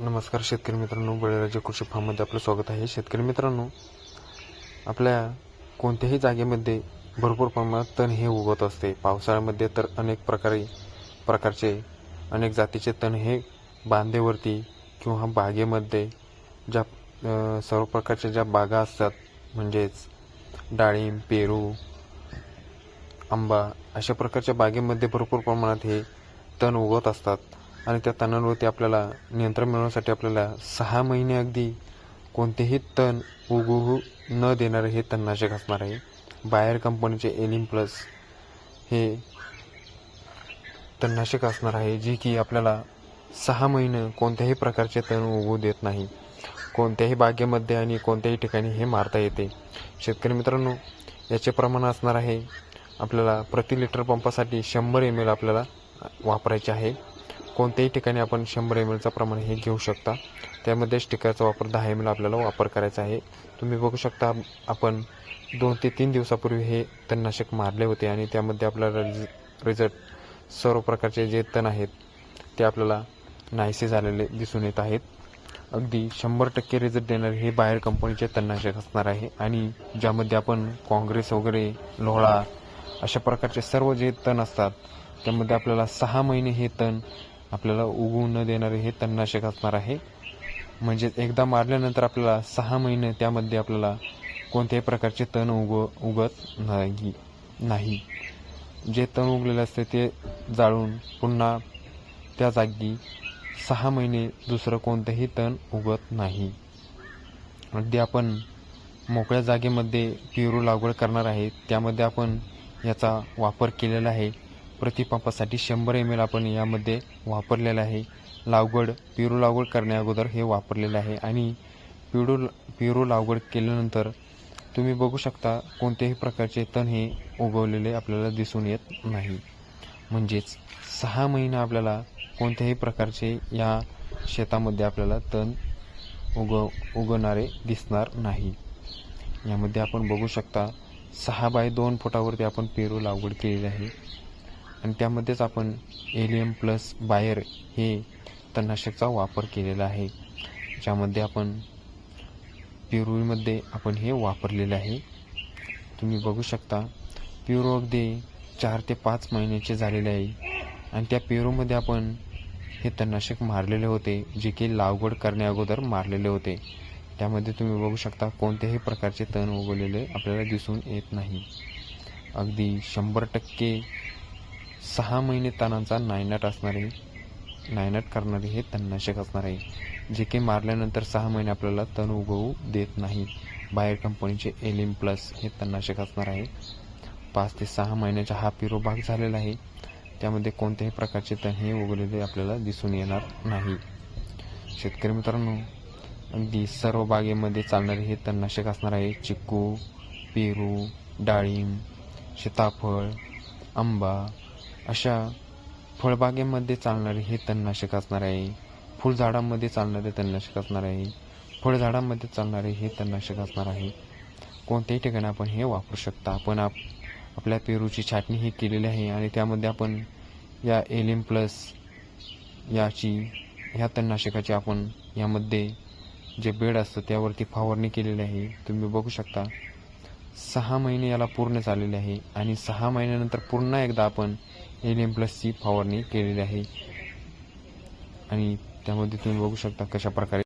नमस्कार शेतकरी मित्रांनो बळीराजा कृषी फार्ममध्ये आपलं स्वागत आहे. शेतकरी मित्रांनो आपल्या कोणत्याही जागेमध्ये भरपूर प्रमाणात तण हे उगवत असते. पावसाळ्यामध्ये तर अनेक प्रकारे प्रकारचे अनेक जातीचे तण हे बांधेवरती किंवा बागेमध्ये ज्या सर्व प्रकारच्या ज्या बागा असतात म्हणजेच डाळिंब पेरू आंबा अशा प्रकारच्या बागेमध्ये भरपूर प्रमाणात हे तण उगवत असतात. आणि त्या तणांवरती आपल्याला नियंत्रण मिळवण्यासाठी आपल्याला सहा महिने अगदी कोणतेही तण उगवू न देणारे हे तणनाशक असणार आहे. बायर कंपनीचे एलिम प्लस हे तणनाशक असणार आहे जे की आपल्याला सहा महिने कोणत्याही प्रकारचे तण उगवू देत नाही. कोणत्याही बागेमध्ये आणि कोणत्याही ठिकाणी हे मारता येते. शेतकरी मित्रांनो याचे प्रमाण असणार आहे आपल्याला प्रति लिटर पंपासाठी शंभर एम एल आपल्याला वापरायचे आहे. कोणत्याही ठिकाणी आपण शंभर एम एलचं प्रमाण हे घेऊ शकता. त्यामध्ये स्टिकरचा वापर दहा एम एल आपल्याला वापर करायचा आहे. तुम्ही बघू शकता आपण दोन ते तीन दिवसापूर्वी हे तणनाशक मारले होते आणि त्यामध्ये आपल्याला रिज- रिझल्ट सर्व प्रकारचे जे तण आहेत ते आपल्याला नाहीसे झालेले दिसून येत आहेत. अगदी शंभर टक्के रिझल्ट देणारे हे बाहेर कंपनीचे तणनाशक असणार आहे आणि ज्यामध्ये आपण काँग्रेस वगैरे लोहळा अशा प्रकारचे सर्व जे तण असतात त्यामध्ये आपल्याला सहा महिने हे तण आपल्याला उगवू न देणारे हे तणनाशक असणार आहे. म्हणजेच एकदा मारल्यानंतर आपल्याला सहा महिने त्यामध्ये आपल्याला कोणत्याही प्रकारचे तण उग उगत नाही नाही. जे तण उगलेले असते ते जाळून पुन्हा त्या जागी सहा महिने दुसरं कोणतंही तण उगत नाही. अगदी आपण मोकळ्या जागेमध्ये पेरू लागवड करणार आहे त्यामध्ये आपण याचा वापर केलेला आहे. प्रतिपंपासाठी शंभर एम एल आपण यामध्ये वापरलेलं आहे. लागवड पेरू लागवड करण्या अगोदर हे वापरलेलं आहे आणि पेरू पेरू लागवड केल्यानंतर तुम्ही बघू शकता कोणत्याही प्रकारचे तण हे उगवलेले आपल्याला दिसून येत नाही. म्हणजेच सहा महिने आपल्याला कोणत्याही प्रकारचे या शेतामध्ये आपल्याला तण उगव उगवणारे दिसणार नाही. यामध्ये आपण बघू शकता सहा बाय दोन फुटावरती आपण पेरू लागवड केलेली आहे. आणि त्यामध्येच आपण एलियम प्लस बायर हे तणनाशकचा वापर केलेला आहे. ज्यामध्ये आपण प्युरोमध्ये आपण हे वापरलेले आहे. तुम्ही बघू शकता प्युरो अगदी चार ते पाच महिन्याचे झालेले आहे. आणि त्या प्युरोमध्ये आपण हे तणनाशक मारलेले होते जे की लागवड करण्याअगोदर मारलेले होते. त्यामध्ये तुम्ही बघू शकता कोणत्याही प्रकारचे तण उगवलेले आपल्याला दिसून येत नाही. अगदी शंभर टक्के सहा महिने तणांचा नायनाट असणारे नायनाट करणारे हे तणनाशक असणार आहे. जे की मारल्यानंतर सहा महिने आपल्याला तण उगवू देत नाही. बाहेर कंपनीचे एलिम प्लस हे तणनाशक असणार आहे. पाच ते सहा महिन्याचा हा पिरो भाग झालेला आहे. त्यामध्ये कोणत्याही प्रकारचे तण हे उगवलेले आपल्याला दिसून येणार नाही. शेतकरी मित्रांनो अगदी सर्व बागेमध्ये चालणारे हे तणनाशक असणार आहे. चिक्कू पेरू डाळिंब सीताफळ आंबा अशा फळबागेमध्ये चालणारे हे तणनाशक असणार आहे. फुलझाडांमध्ये चालणारे तणनाशक असणार आहे. फळझाडांमध्ये चालणारे हे तणनाशक असणार आहे. कोणत्याही ठिकाणी आपण हे वापरू शकता. आपण आप आपल्या पेरूची छाटणी ही केलेली आहे आणि त्यामध्ये आपण या एलिम प्लस याची ह्या तणनाशकाची आपण यामध्ये जे बेड असतं त्यावरती फवारणी केलेली आहे. तुम्ही बघू शकता. सहा महिने याला पूर्ण झालेले आहे आणि सहा महिन्यानंतर पुन्हा एकदा आपण एलियम प्लसची फवारणी केलेली आहे. आणि त्यामध्ये तुम्ही बघू शकता कशा प्रकारे